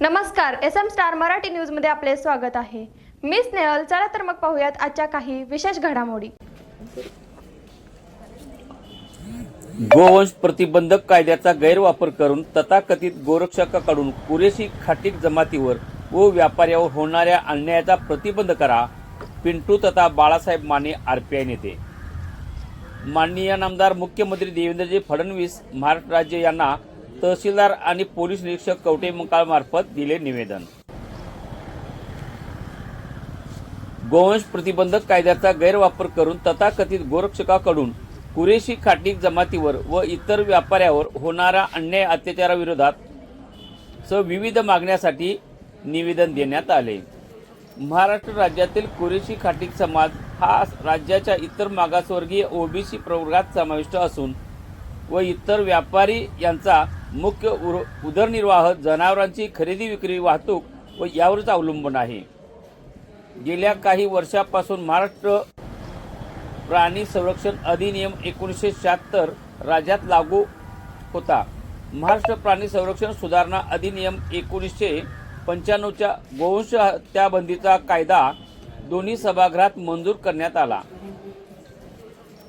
नमस्कार S M star Marathi न्यूजमध्ये आपले स्वागत आहे. मी स्नेहल चला तर मग पाहूयात आजच्या काही विशेष घडामोडी. गोवंश प्रतिबंधक कायद्याचा गैरवापर करून तथाकथित गोरक्षकाकडून पुरेशी खाटीक जमातीवर व व्यापाऱ्यावर होणाऱ्या अन्यायाचा प्रतिबंध करा पिंटू तथा बाळासाहेब माने आरपीआय नेते. माननीय नामदार मुख्यमंत्री देवेंद्रजी फडणवीस महाराष्ट्र राज्य यांना तहसीलदार आणि पोलीस निरीक्षक कवटे मंकाळमार्फत दिले निवेदन. गोवंश प्रतिबंधक कायद्याचा गैरवापर करून तथाकथित गोरक्षकाकडून कुरेशी खाटीक जमातीवर व इतर व्यापाऱ्यावर होणाऱ्या अन्याय अत्याचाराविरोधात स विविध मागण्यासाठी निवेदन देण्यात आले. महाराष्ट्र राज्यातील कुरेशी खाटीक समाज हा राज्याच्या इतर मागासवर्गीय ओबीसी प्रवर्गात समाविष्ट असून व इतर व्यापारी यांचा मुख्य उर उदरनिर्वाह जनावरांची खरेदी विक्री वाहतूक व यावरच अवलंबून आहे. गेल्या काही वर्षापासून महाराष्ट्र प्राणी संरक्षण अधिनियम एकोणीसशे शहात्तर राज्यात लागू होता. महाराष्ट्र प्राणी संरक्षण सुधारणा अधिनियम एकोणीसशे पंच्याण्णवच्या गोवंश हत्याबंदीचा कायदा दोन्ही सभागृहात मंजूर करण्यात आला.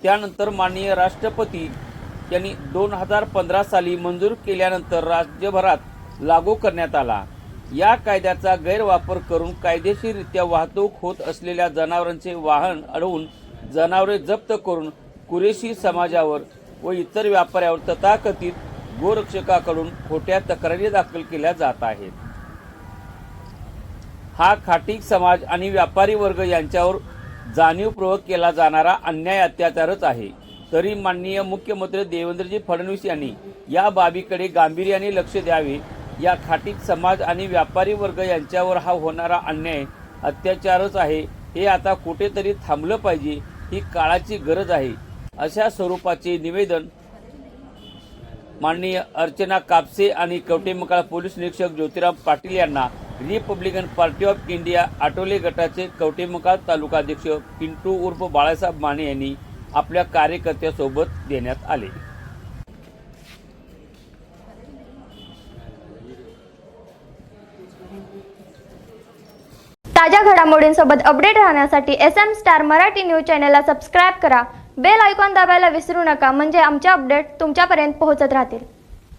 त्यानंतर माननीय राष्ट्रपती यांनी दोन हजार पंधरा साली मंजूर केल्यानंतर राज्यभरात लागू करण्यात आला. या कायद्याचा गैरवापर करून कायदेशीररित्या वाहतूक होत असलेल्या जनावरांचे वाहन अडवून जनावरे जप्त करून कुरेशी समाजावर व इतर व्यापाऱ्यावर तथाकथित गोरक्षकाकडून खोट्या तक्रारी दाखल केल्या जात आहेत. हा खाटीक समाज आणि व्यापारी वर्ग यांच्यावर जाणीवपूर्वक केला जाणारा अन्याय अत्याचारच आहे. तरी माननीय मुख्यमंत्री देवेंद्रजी फडणवीस यांनी या बाबीकडे गांभीर्याने लक्ष द्यावे. या खाटीत समाज आणि व्यापारी वर्ग यांच्यावर हा होणारा अन्याय अत्याचारच आहे. हे आता कुठेतरी थांबलं पाहिजे ही काळाची गरज आहे. अशा स्वरूपाचे निवेदन माननीय अर्चना कापसे आणि कवटेमकाळ पोलीस निरीक्षक ज्योतिराम पाटील यांना republican party of India Athawale गटाचे कवटेमकाळ तालुकाध्यक्ष पिंटू उर्फ बाळासाहेब माने यांनी आपल्या कार्यकर्त्यासोबत देण्यात आले. ताज्या घडामोडींसोबत अपडेट राहण्यासाठी S M star Marathi news चॅनलला सबस्क्राईब करा. बेल आयकॉन दाबायला विसरू नका. म्हणजे आमचे अपडेट तुमच्यापर्यंत पोहोचत राहतील.